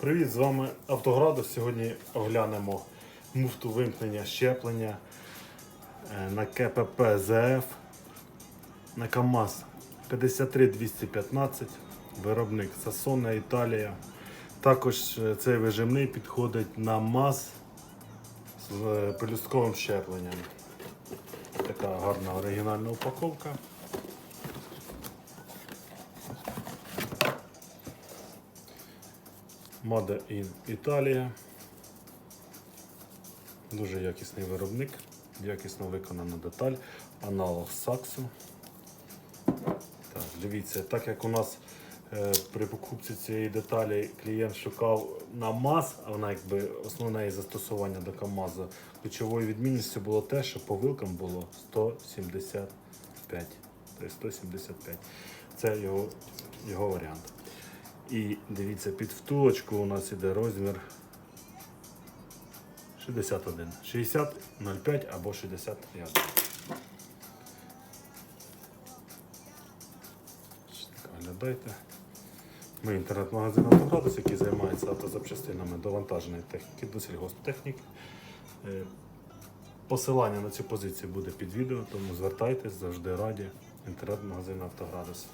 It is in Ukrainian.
Привіт, з вами Автоградус. Сьогодні оглянемо муфту вимкнення щеплення е, на КПП ЗФ на КАМАЗ 53215, виробник Сасоне Італія. Також е, цей вижимний підходить на МАЗ з е, пелюстковим щепленням. Така гарна оригінальна упаковка. Made in Italia. Дуже якісний виробник, якісно виконана деталь, аналог саксу. Так, дивіться, так як у нас е, при покупці цієї деталі клієнт шукав на МАЗ, а вона якби основне її застосування до КАМАЗу, ключовою відмінністю було те, що по вилкам було 175. Тобто 175. Це його, його варіант. І дивіться, під втулочку у нас іде розмір 61. 60, 05 або 65. Так, Оглядайте. Ми інтернет-магазин «Автоградус», який займається автозапчастинами довантаженої техніки до сільгосптехніки. Е, Посилання на цю позицію буде під відео, тому звертайтесь, завжди раді. Інтернет-магазин Автоградус.